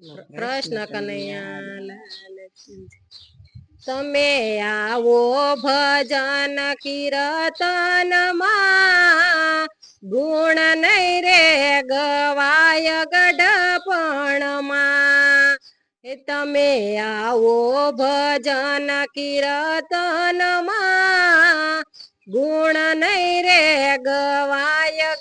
કૃષ્ણ કનૈયા લાલ તમે આવો ભજન કીર્તનમાં, ગુણ નહીં રે ગવાય ગઢપણમાં. એ તમે આવો ભજન કીર્તનમાં, ગુણ નહીં રે ગવાય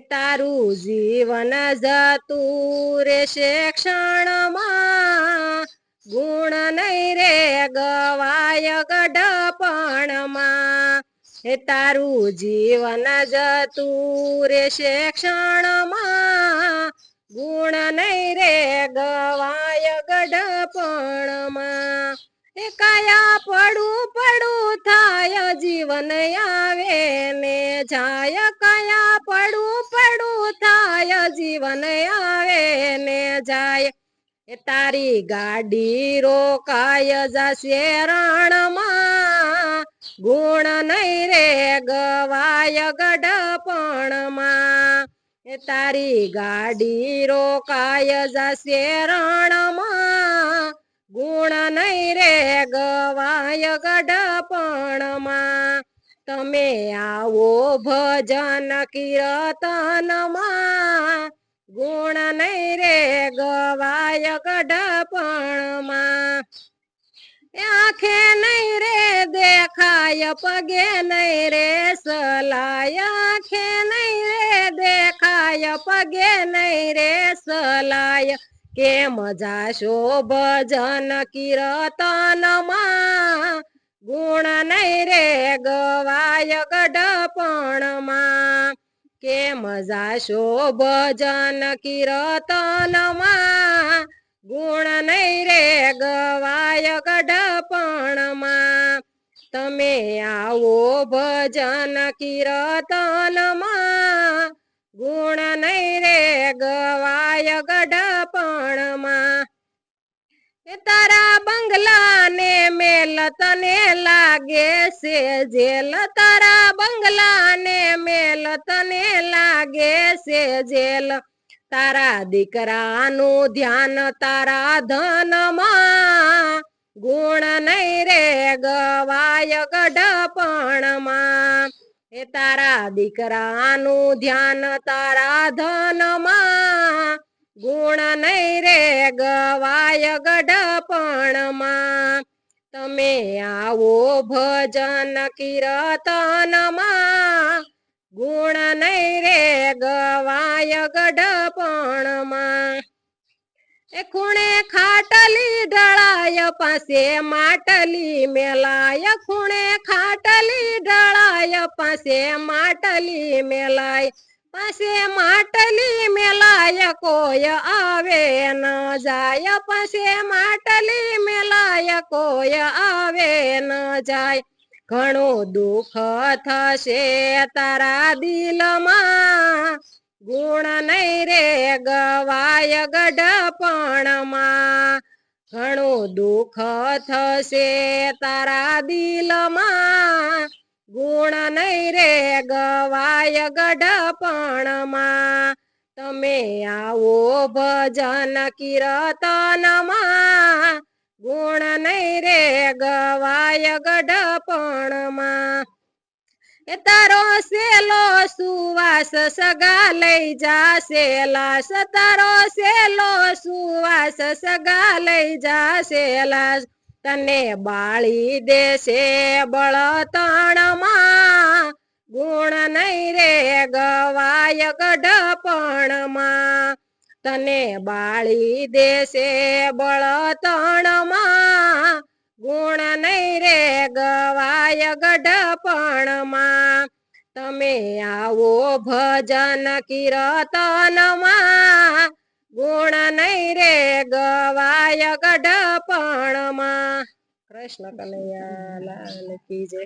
તારું જીવન જતું રેશે ક્ષણમાં ગુણ નહીં રે ગવાય ગઢપણમાં એ તારું જીવન જતું રેશે ક્ષણમાં ગુણ નહીં રે ગવાય ગઢપણમાં એ કયા પડું પડું થાય જીવન આવે આવે ને જાય. એ તારી ગાડી રોકાય જશે રણમાં. ગુણ નહીં રે ગવાય ગઢપણમાં. એ તારી ગાડી રોકાય જશે રણમાં. ગુણ નહીં રે ગવાય ગઢપણમાં. તમે આવો ભજન કીર્તનમાં. ગુણ નહીં રે ગવાય ગઢપણમાં. આંખે નહીં રે દેખાય, પગે નહીં રે સલાય. આંખે નહીં રે દેખાય, પગે નહીં રે સલાય. કેમ જાશો ભજન કીર્તનમાં? ગુણ નહીં રે ગવાય ગઢપણમાં. કેમ જાશો ભજન કીર્તનમાં ગુણ નહીં રે ગવાય ગઢપણમાં. તમે આવો ભજન કિરતનમાં ગુણ નહીં રે ગવાય ગઢપણમાં. તારા બંગલા તને લાગે છે, જેલ તારા બંગલા ને મેલ તને લાગે છે, જેલ તારા દીકરાનું ધ્યાન તારા ધનમાં. ગુણ નહીં રે ગવાય ગઢપણમાં. એ તારા દીકરાનું ધ્યાન તારા ધનમાં. ગુણ નહીં રે ગવાય ગઢપણમાં. તમે આવો ભજન કીર્તનમાં ગુણ નહીં રે ગવાય ગઢપણમાં. એ ખૂણે ખાટલી ઢળાય, પાસે માટલી મેલાય. ખૂણે ખાટલી ઢળાય, પાસે માટલી મેલાય. પાસે માટલી મેલાય કોય આવે ન જાય. પાસે માટલી મેલાય કોય આવે ન જાય. ઘણું દુઃખ થશે તારા દિલમાં. ગુણ નહીં રે ગવાય ગઢપણમાં. ઘણું દુઃખ થશે તારા દિલમાં. ગુણ નહીં રે ગવાય ગઢપણમાં તમે આવો ભજન કીર્તનમાં. ગુણ નહીં રે ગવાય ગઢપણમાં એ તારો સેલો સુવાસ સગા લઈ જા સેલાસ તારો સેલો સુવાસ સગા લઈ જા લાશ તને બાળી દેશે બળતણમાં. ગુણ નહીં રે ગવાય ગઢપણમાં. તને બાળી દેશે બળતણમાં. ગુણ નહીં રે ગવાય ગઢપણમાં. તમે આવો ભજન કીર્તનમાં. ગુણ નહીં રે ગવાય ગઢપણમાં કૃષ્ણ કનૈયા લાલ કી જય.